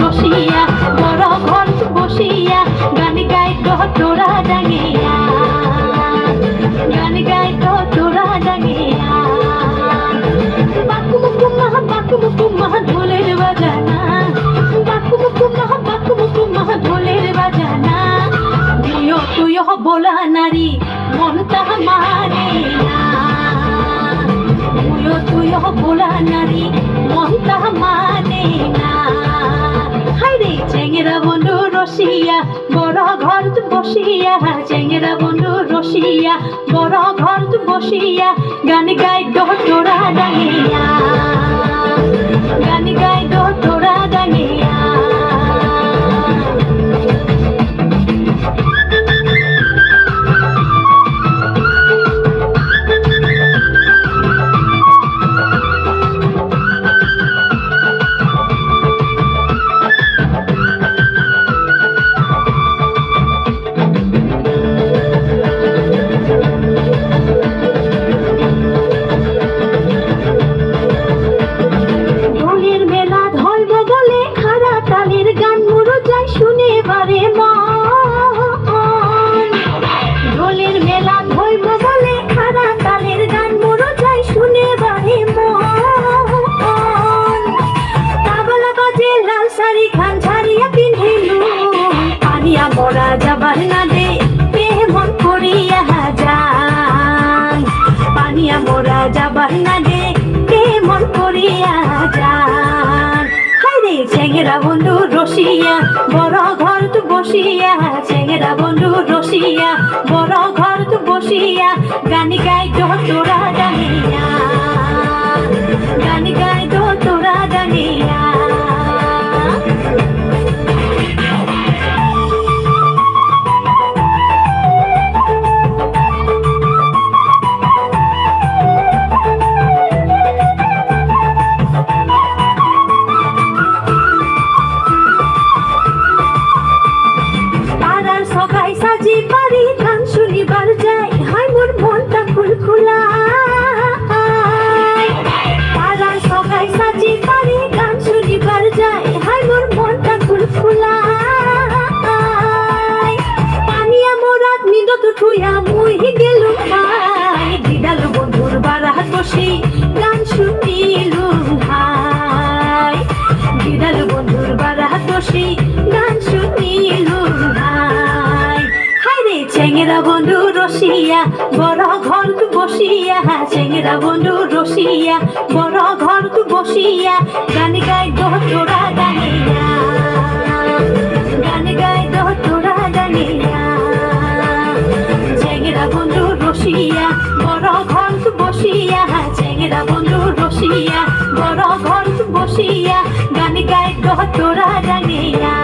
রসিয়া বড় ঘর বসিয়া, গান গাই তো তোরা ডাঙিয়া। গান গাই তো তোরা ডাঙিয়া। বাকু মুকু মাহা বাকু মুকু মাহা ঢোলের বাজানা। বাকু মুকু মাহা বাকু মুকু মাহা ঢোলের বাজানা। দিও তুই বোলা নারী মানে না রসিয়া বড় ঘর বসিয়া চেঙ্গেরা বন্ধু রসিয়া, বড় ঘর বসিয়া, গান গাই ডোরা ডাঙিয়া। গান গাই লাল শাড়ি খান ঝাড়িয়া পিন্ধিলু। পানিয়া মরা যাবার না দে মন করিয়া যান। পানিয়া মোরা যাবার না দে মন করিয়া যান। হাইরে চেঙ্গেরা বন্ধু রসিয়া, বড় ঘর তু বসিয়া। চেঙ্গেরা বন্ধু রসিয়া, বড় ঘর তু বসিয়া। গানি গাই তোরা জানিয়া। শুনিবার যাই হাই মোর মনটা খুলখুলা। পাড়ার সবাই সাজি পারি গান শুনিবার যাই হাই মোর মনটা খুলখুলা। পানিয়া মোরাত নিদত ঠুইয়া মুই গেলুম ভাই দিদাল বন্ধুর বারাত বসি গান শুনিলুম ভাই দিদাল বন্ধুর বারাত বসি চেঙ্গেরা বন্ধু রসিয়া, বড় ঘর বসিয়া চেঙ্গেরা বন্ধু রসিয়া, বড় ঘর বসিয়া, গান গাই দো তোরা গানিয়া গান গাই দো তোরা গানিয়া চেঙ্গেরা বন্ধু রসিয়া, বড় ঘর বসিয়া চেঙ্গেরা বন্ধু রসিয়া, বড় ঘর বসিয়া, গান গাই দো তোরা গানিয়া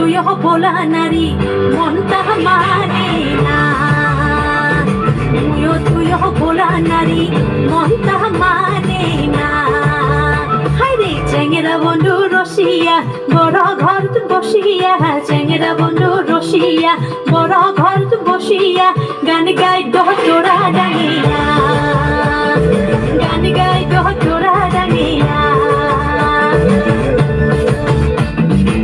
তুইও বোলা নারী, মনটা মানে না। তুইও তুইও বোলা নারী, মনটা মানে না। হাইরে চেঙ্গেরা বন্ধু রসিয়া, বড় ঘর বসিয়া। চেঙ্গেরা বন্ধু রসিয়া, বড় ঘর বসিয়া। গান গাই দহ তোরা ডাঙিয়া।